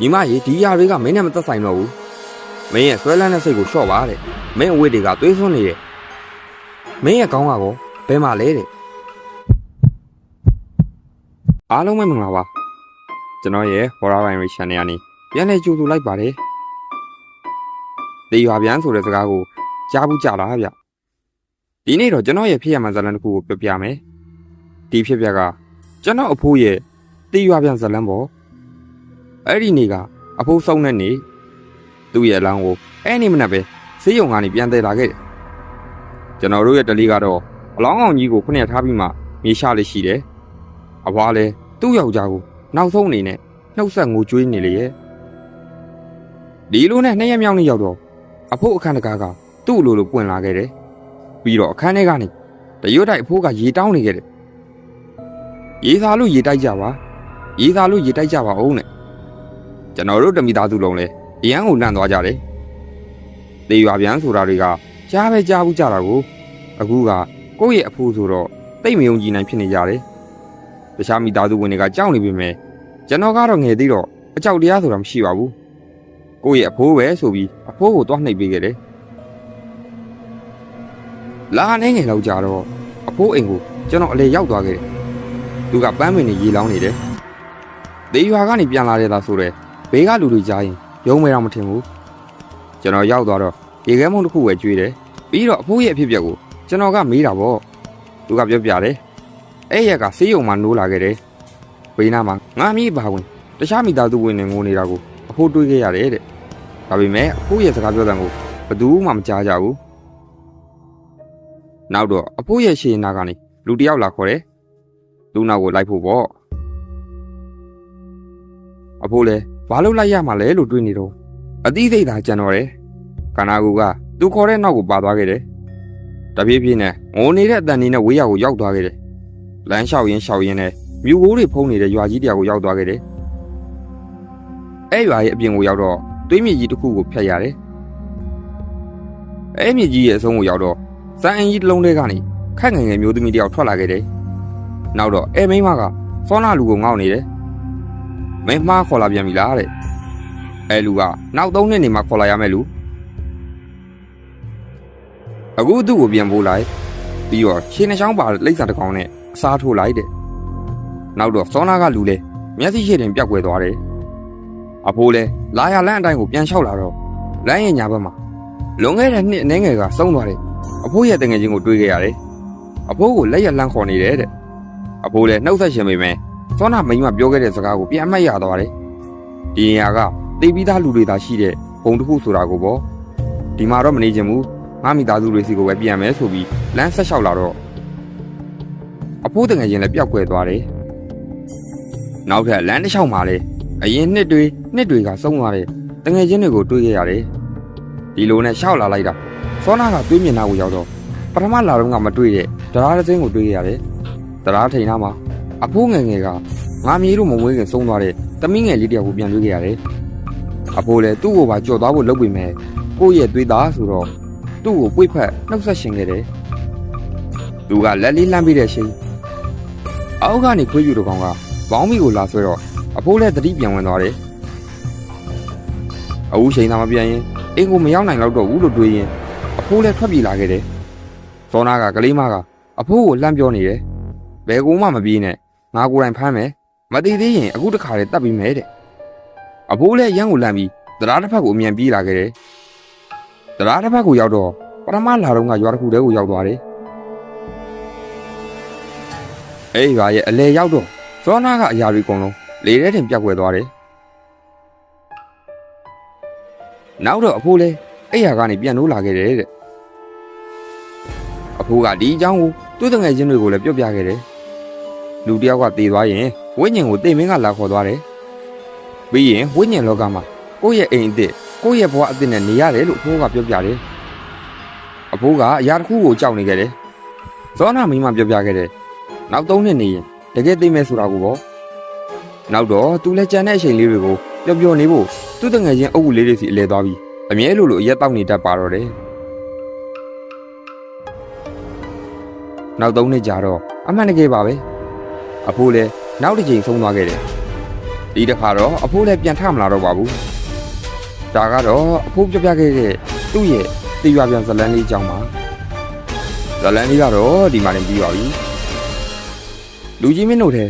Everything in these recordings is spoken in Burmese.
ညီမကြီးဒီຢာတွေကမင်းနဲ့မသက်ဆိုင်တော့ဘူးမင်းရဲ့ဆွဲလန်းတဲ့စိတ်ကိုလျှော့ပါတဲ့မင်းအဝတ်တွေကသွေးစွန်းနေတယ်မင်းရဲ့ကောင်းကောဘယ်မှာလဲတဲ့အားလုံးပဲမင်္ဂလာပါကျွန်တော်ရဲ့ Horror Binary Channel ကနေပြန်လည်ကြိုဆိုလိုက်ပါတယ်တေရွာပြန်ဆိုတဲ့စကားကိုကြားဘူးကြလားဗျဒီနေ့တော့ကျွန်တော်ရဲ့ဖြစ်ရမှန်ဇာတ်လမ်းတစ်ခုကိုပြောပြမယ်ဒီဖြစ်ပြကကျွန်တော်အဖိုးရဲ့တေရွာပြန်ဇာတ်လမ်းပေါ့ အဲ့ဒီနေ့ကအဖိုးဆုံးတဲ့နေ့သူ့ရဲ့အလောင်းကိုအဲ့ဒီမနက်ပဲဆေးရုံကနေပြန်တည်လာခဲ့တယ်ကျွန်တော်တို့ရဲ့တလီကတော့အလောင်းကောင်ကြီးကိုခုနှစ်ထားပြီးမှမြေရှာလေးရှိတယ်အဘွားလည်းသူ့ယောက်ျားကိုနောက်ဆုံးအနေနဲ့နှုတ်ဆက်ငိုကြွေးနေလေရဲ့ဒီလိုနဲ့နှစ်ရက်မြောက်နေ့ရောက်တော့အဖိုးအခန်းတကားကသူ့လိုလိုပွင့်လာခဲ့တယ်ပြီးတော့အခန်းထဲကနေတရွတ်တိုက်အဖိုးကရေတောင်းနေခဲ့တယ်ရေသာလို့ရေတိုက်ကြပါရေသာလို့ရေတိုက်ကြပါအောင်နဲ့ ကျွန်တော်တို့တမိသားစုလုံးလဲအရန်ကိုလန့်သွားကြတယ်တေရွာပြန်ဆိုတာတွေကကြားပဲကြားဘူးကြတာကိုအခုကကိုယ့်ရဲ့အဖိုးဆိုတော့တိတ်မယုံကြည်နိုင်ဖြစ်နေကြတယ်တခြားမိသားစုဝင်တွေကကြောက်နေပြီမယ်ကျွန်တော်ကတော့ငယ်သေးတော့အကြောက်တရားဆိုတာမရှိပါဘူးကိုယ့်ရဲ့အဖိုးပဲဆိုပြီးအဖိုးကိုသွားနှိပ်ပေးခဲ့တယ်လာနေငယ်လောက်ကြတော့အဖိုးအိမ်ကိုကျွန်တော်အလေရောက်သွားခဲ့တယ်သူကပန်းမင်နေရေလောင်းနေတယ်တေရွာကနေပြန်လာတဲ့သားဆိုတော့ ဘေးကလူတွေကြားရင်ရုံးမဲတော့မထင်ဘူးကျွန်တော်ရောက်သွားတော့ရေခဲမုံတစ်ခုပဲကျွေးတယ်ပြီးတော့အဖိုးရဲ့အဖြစ်အပျက်ကိုကျွန်တော်ကမေးတာပေါ့သူကပြောပြတယ်အဲ့ရက်ကဆေးရုံမှာနိုးလာခဲ့တယ်ဘေးနားမှာငါမီးပါဝင်တခြားမိသားစုဝင်တွေငိုနေတာကိုအဖိုးတွေးခဲ့ရတယ်တဲ့ဒါပေမဲ့အဖိုးရဲ့စကားပြောတဲ့ကိုဘယ်သူမှမကြားကြဘူးနောက်တော့အဖိုးရဲ့ရှေ့နာကနေလူတစ်ယောက်လာခေါ်တယ်လူနောက်ကိုလိုက်ဖို့ပေါ့အဖိုးလဲ ဘာလို့လိုက်ရမှာလဲလို့တွေးနေတော့အသီးသိတာကြံတော့တယ်ကနာကူကသူခေါ်တဲ့နောက်ကိုပါသွားခဲ့တယ်တပြေးပြေးနဲ့ငိုနေတဲ့အတန်နေနဲ့ဝေးရကိုရောက်သွားခဲ့တယ်လမ်းလျှောက်ရင်းလျှောက်ရင်းနဲ့မြူဘိုးတွေဖုံးနေတဲ့ရွာကြီးတယောက်ကိုရောက်သွားခဲ့တယ်အဲ့ရွာရဲ့အပြင်ကိုရောက်တော့တွေးမြစ်ကြီးတစ်ခုကိုဖြတ်ရတယ်အဲ့မြစ်ကြီးရဲ့အဆုံးကိုရောက်တော့စံအင်ကြီးတစ်လုံးထဲကနေခက်ငယ်ငယ်မျိုးသမီးတယောက်ထွက်လာခဲ့တယ်နောက်တော့အဲမိန်းမကစောနာလူကိုငေါ့နေတယ် မင်းမှားခေါ်လာပြန်ပြီလားတဲ့အဲလူကနောက်သုံးနှစ်နေမှခေါ်လာရမယ်လူအခုသူ့ကိုပြန်ပို့လိုက်ပြီးတော့ရှင်းနှချောင်းပါလိမ့်စာတစ်ကောင်နဲ့အစားထိုးလိုက်တဲ့နောက်တော့စောနာကလူလဲမျက်စိရှိတင်ပြက်ကွယ်သွားတယ်အဖိုးလဲလာရလန်းအတိုင်းကိုပြန်လျှောက်လာတော့လမ်းရဲ့ညာဘက်မှာလွန်ခဲ့တဲ့နှစ်အနေငယ်ကစုံသွားတယ်အဖိုးရဲ့တငယ်ချင်းကိုတွေးခဲ့ရတယ်အဖိုးကိုလက်ရက်လန်းခေါ်နေတယ်တဲ့အဖိုးလဲနှုတ်ဆက်ရှင်ပေမဲ့ စောနာမိန်းမပြောခဲ့တဲ့စကားကိုပြန်အမှတ်ရသွားတယ်ဒီနေရာကတေးပြီးသားလူတွေသာရှိတဲ့ဘုံတစ်ခုဆိုတာကိုပေါ့ဒီမှာတော့မနေချင်ဘူးငါမိသားစုတွေစီကိုပဲပြန်မယ်ဆိုပြီးလမ်းဆက်လျှောက်လာတော့အဖိုးတငယ်ချင်းလည်းပျောက်ကွယ်သွားတယ်နောက်ထပ်လမ်းတစ်လျှောက်မှာလေအရင်နှစ်တွေနှစ်တွေကစုံသွားတယ်တငယ်ချင်းတွေကိုတွေးခဲ့ရတယ်ဒီလိုနဲ့ရှောက်လာလိုက်တာစောနာကတွေးမြင်တာကိုရောက်တော့ပထမလာတော့ကမတွေးတဲ့တရားတစ်စင်းကိုတွေးခဲ့ရတယ်တရားထိန်သားမှာ အဖိုးငယ်ငယ်ကငါမြေလို့မမွေးခင်ဆုံးသွားတဲ့တမီးငယ်လေးတယောက်ကိုပြန်တွေးခဲ့ရတယ်အဖိုးလည်းသူ့ကိုပါကြော်သွားဖို့လုပ်ပေမဲ့ကိုယ့်ရဲ့တွေးသားဆိုတော့သူ့ကိုပွေ့ဖက်နှုတ်ဆက်ရှင်ခဲ့တယ်သူကလက်လေးလှမ်းပြီးတဲ့အချိန်အောက်ကနေခွေးပြူတကောင်ကဘောင်းမီကိုလာဆွဲတော့အဖိုးလည်းသတိပြန်ဝင်သွားတယ်အဦးချိန်သာမပြန်ရင်အင်းကိုမရောက်နိုင်တော့တော့ဘူးလို့တွေးရင်အဖိုးလည်းထွက်ပြေးလာခဲ့တယ်စောနာကကလေးမကအဖိုးကိုလှမ်းပြောနေတယ်ဘယ်ကူမှမပြေးနဲ့ ငါကိုယ်တိုင်ဖမ်းမယ်မတည်သေးရင်အခုတခါလေတတ်ပြီးမယ်တဲ့အဖိုးလည်းရမ်းကိုလန့်ပြီးတရားတစ်ဖက်ကိုအမြန်ပြေးလာခဲ့တယ်တရားတစ်ဖက်ကိုရောက်တော့ပထမလာတော့ကရွာတစ်ခုတည်းကိုရောက်သွားတယ်အေးရွာရဲ့အလဲရောက်တော့စောနာကအရာတွေအကုန်လုံးလေထဲတင်ပြက်ွယ်သွားတယ်နောက်တော့အဖိုးလဲအဲ့ရကနေပြန်လို့လာခဲ့တယ်တဲ့အဖိုးကဒီအကြောင်းကိုသူ့တငယ်ချင်းတွေကိုလည်းပြောပြခဲ့တယ် လူတယောက်ကတေသွားရင်ဝိညာဉ်ကိုတေမင်းကလာခေါ်သွားတယ်ပြီးရင်ဝိညာဉ်လောကမှာကိုယ့်ရဲ့အိမ်အစ်စ်ကိုယ့်ရဲ့ဘဝအစ်စ်နဲ့နေရတယ်လို့အဖိုးကပြောပြတယ်အဖိုးကအရာတစ်ခုကိုကြောက်နေခဲ့တယ်ဇောနာမိမပြောပြခဲ့တယ်နောက်သုံးနှစ်နေရင်တကယ်သိမဲ့ဆိုတာကိုပေါ့နောက်တော့သူလည်းကြံတဲ့အချိန်လေးတွေကိုပျော်ပျော်နေဖို့သူ့တငယ်ချင်းအုပ်ဘူးလေးတွေစီအလဲသွားပြီးအမြဲလိုလိုအရက်တောက်နေတတ်ပါတော့တယ်နောက်သုံးနှစ်ကြာတော့အမှန်တကယ်ပါပဲ အဖိုးလည်းနောက်တစ်ချိန်ဆုံးသွားခဲ့တယ်ဒီတစ်ခါတော့အဖိုးလည်းပြန်ထမလာတော့ပါဘူးဒါကတော့အဖိုးပြပြခဲ့တဲ့သူ့ရဲ့တေးရွာပြန်ဇလန်းလေးအကြောင်းပါဇလန်းလေးကတော့ဒီမှာနေပြီးပါပြီလူကြီးမင်းတို့ထဲ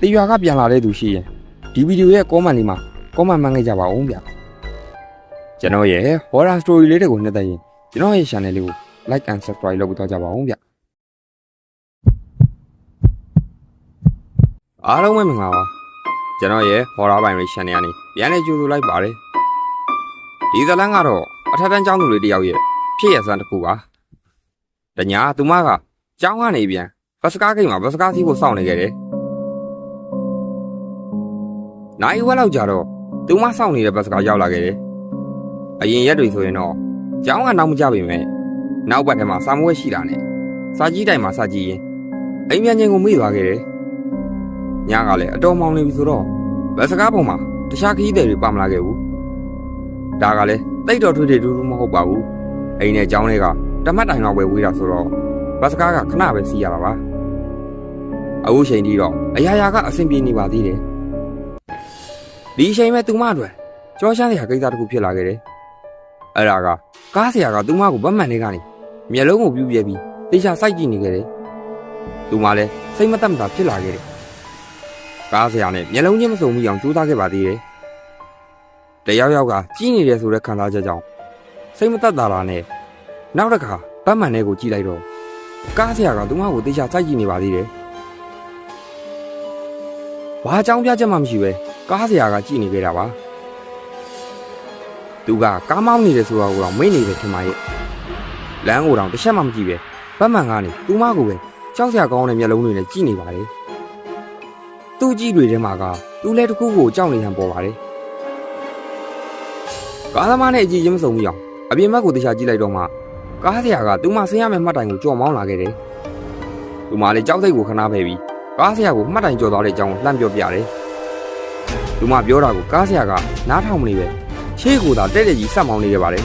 တေးရွာကပြန်လာတဲ့သူရှိရင်ဒီဗီဒီယိုရဲ့ comment လေးမှာ comment မှန်းခဲ့ကြပါဦးဗျကျွန်တော်ရဲ့ horror story လေးတွေကိုနှစ်သက်ရင်ကျွန်တော်ရဲ့ channel လေးကို like and subscribe လုပ်ပြီးတော့ကြပါဦးဗျ အားလုံးပဲမင်္ဂလာပါကျွန်တော်ရဲ့ horror ပိုင်းလေး channel ကနေပြန်လည်ကြိုဆိုလိုက်ပါတယ်ဒီဇလန်းကတော့အထက်တန်းကျောင်းသူလေးတစ်ယောက်ရဲ့ဖြစ်ရစမ်းတစ်ခုပါတညာသူမကကျောင်းကနေပြန်ဘတ်စကားဂိတ်မှာဘတ်စကားစီးဖို့စောင့်နေခဲ့တယ်နိုင်ဝက်လောက်ကြာတော့သူမစောင့်နေတဲ့ဘတ်စကားရောက်လာခဲ့တယ်အရင်ရက်တွေဆိုရင်တော့ကျောင်းကနောက်မကြပေမဲ့နောက်ဘက်ထဲမှာစာမွေးရှိတာနဲ့စာကြီးတိုင်မှာစာကြည့်ရင်အိမ်ပြန်ချင်းကိုမေ့သွားခဲ့တယ် ညကလည်းအတော်မောင်နေပြီဆိုတော့ဘတ်စကားပေါ်မှာတခြားခရီးသည်တွေပါမလာခဲ့ဘူးဒါကလည်းတိတ်တော်ထွေးထွေးတူးတူးမဟုတ်ပါဘူးအိမ်နဲ့ကျောင်းတွေကတမတ်တိုင်လောက်ပဲဝေးတာဆိုတော့ဘတ်စကားကခဏပဲစီးရတာပါအခုချိန်ကြီးတော့အရာရာကအဆင်ပြေနေပါသေးတယ်ဒီအချိန်မဲ့သူမအတွက်ကြောရှမ်းစရာကိစ္စတစ်ခုဖြစ်လာခဲ့တယ်အဲ့ဒါကကားဆရာကသူမကိုဗတ်မှန်လေးကနေမျက်လုံးကိုပြူးပြဲပြီးတေချာစိုက်ကြည့်နေခဲ့တယ်သူမလည်းစိတ်မသက်မသာဖြစ်လာခဲ့တယ် ကားဆရာနဲ့မျက်လုံးချင်းမစုံမိအောင်ကြိုးစားခဲ့ပါသေးတယ်တယောက်ယောက်ကကြီးနေတယ်ဆိုတဲ့ခံစားချက်ကြောင့်စိတ်မသက်သာတာနဲ့နောက်တစ်ခါဗတ်မှန်လေးကိုကြည့်လိုက်တော့ကားဆရာကသူမကိုတေချာစိုက်ကြည့်နေပါသေးတယ်ဘာအကြောင်းပြချက်မှမရှိပဲကားဆရာကကြည့်နေခဲ့တာပါသူကကားမောင်းနေတယ်ဆိုတော့ကိုတော့မေ့နေတယ်ထင်ပါရဲ့လမ်းကိုတော့တစ်ချက်မှမကြည့်ပဲဗတ်မှန်ကနေသူမကိုပဲကြောက်စရာကောင်းတဲ့မျက်လုံးတွေနဲ့ကြည့်နေပါလေ သူ့ကြည့်တွေထဲမှာကသူလည်းတစ်ခုကိုကြောက်နေဟန်ပေါ်ပါလေကားသမားနဲ့အကြည့်ချင်းမစုံဘူးအောင်အပြင်ဘက်ကိုတခြားကြည့်လိုက်တော့မှကားဆရာကသူမဆင်းရမယ့်မှတ်တိုင်ကိုကြော်မောင်းလာခဲ့တယ်သူမလည်းကြောက်စိတ်ကိုခဏဖယ်ပြီးကားဆရာကိုမှတ်တိုင်ကြော်သွားတဲ့အကြောင်းကိုလှမ်းပြောပြတယ်သူမပြောတာကိုကားဆရာကနားထောင်မနေပဲရှေ့ကိုသာတဲ့တဲ့ကြီးဆက်မောင်းနေခဲ့ပါတယ်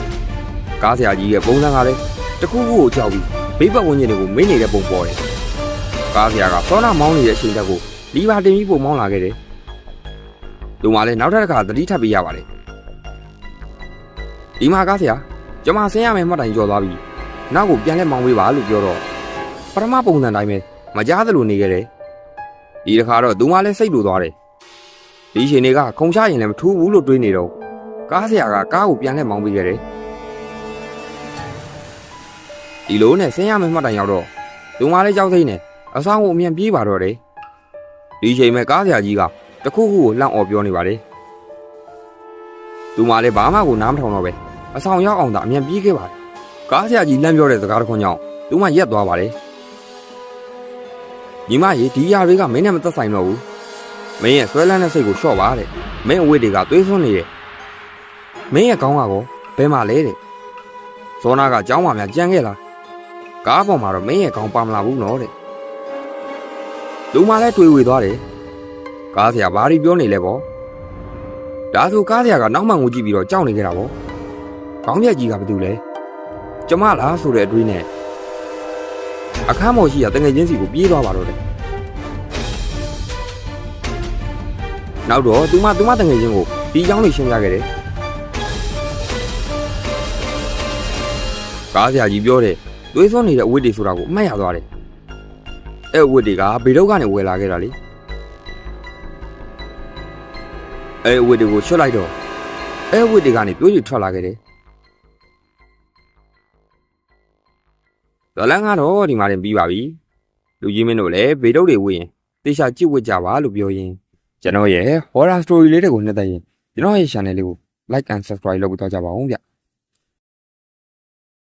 ကားဆရာကြီးရဲ့ပုံစံကလည်းတစ်ခုခုကိုကြောက်ပြီးဘေးပတ်ဝန်းကျင်တွေကိုမင်းနေတဲ့ပုံပေါ်တယ်ကားဆရာကစောနာမောင်းနေတဲ့အချိန်တက်ကို လီဗာတင်ပြီးပုံမောင်းလာခဲ့တယ်လူမလည်းနောက်ထပ်တစ်ခါသတိထပ်ပေးရပါတယ်ဒီမှာကားဆရာကျွန်မဆင်းရမယ်မှတ်တိုင်ကြော်သွားပြီနောက်ကိုပြန်လဲမောင်းပေးပါလို့ပြောတော့ပထမပုံစံတိုင်းပဲမကြားသလိုနေခဲ့တယ်ဒီတစ်ခါတော့သူမလည်းစိတ်လိုသွားတယ်ဒီရှင်တွေကခုံချရင်လည်းမထူးဘူးလို့တွေးနေတော့ကားဆရာကကားကိုပြန်လဲမောင်းပေးခဲ့တယ်ဒီလိုနဲ့ဆင်းရမယ်မှတ်တိုင်ရောက်တော့သူမလည်းကြောက်စိတ်နဲ့အဆောင်ကိုအမြန်ပြေးပါတော့တယ် ဒီချိန်မဲ့ကားဆရာကြီးကတခုခုကိုလှန့်អော်ပြောနေပါတယ်သူမလည်းဘာမှကိုနားမထောင်တော့ပဲအဆောင်ရောက်အောင်သာအမြန်ပြေးခဲ့ပါတယ်ကားဆရာကြီးလှမ်းပြောတဲ့စကားတစ်ခွန်းကြောင့်သူမရက်သွားပါတယ်ညီမရေဒီຢာတွေကမင်းနဲ့မသက်ဆိုင်တော့ဘူးမင်းရဲ့ဆွဲလန်းတဲ့စိတ်ကိုလျှော့ပါတဲ့မင်းအဝတ်တွေကသွေးဆွန်းနေတယ်မင်းရဲ့ကောင်းကကောဘဲမှလဲတဲ့ဇောနာကကြောင်းပါများကြမ်းခဲ့လားကားပေါ်မှာတော့မင်းရဲ့ကောင်းပါမလာဘူးနော်တဲ့ လူမလည်းတွေ့ဝေသွားတယ်။ကားဆရာဘာတွေပြောနေလဲပေါ့။ဒါဆိုကားဆရာကနောက်မှငိုကြည့်ပြီးတော့ကြောက်နေကြတာပေါ့။ခေါင်းပြက်ကြီးကဘာတူလဲ။ကျမလားဆိုတဲ့အတွေးနဲ့အခန်းမော်ရှိရတငယ်ချင်းစီကိုပြေးသွားပါတော့တယ်။နောက်တော့သူမသူမတငယ်ချင်းကိုဒီကြောင်းလေးရှင်းပြခဲ့တယ်။ကားဆရာကြီးပြောတယ်သွေးစွန်းနေတဲ့အဝတ်တွေဆိုတာကိုအမှတ်ရသွားတယ်။ အဲ့အဝတ်တွေကဘေတော့ကနေဝယ်လာခဲ့တာလေအဲ့အဝတ်တွေကိုချွတ်လိုက်တော့အဲ့အဝတ်တွေကနေပြိုးချထွက်လာခဲ့တယ်ဇလန်ကတော့ဒီမှာတင်ပြီးပါပြီလူကြီးမင်းတို့လည်းဘေတော့တွေဝေးရင်တေချာကြည့်ဝတ်ကြပါလို့ပြောရင်းကျွန်တော်ရဲ့ horror story လေးတွေကိုနှစ်သက်ရင်ကျွန်တော်ရဲ့ channel လေးကို like and subscribe လုပ်ပြီးတော့ကြပါဦးဗျ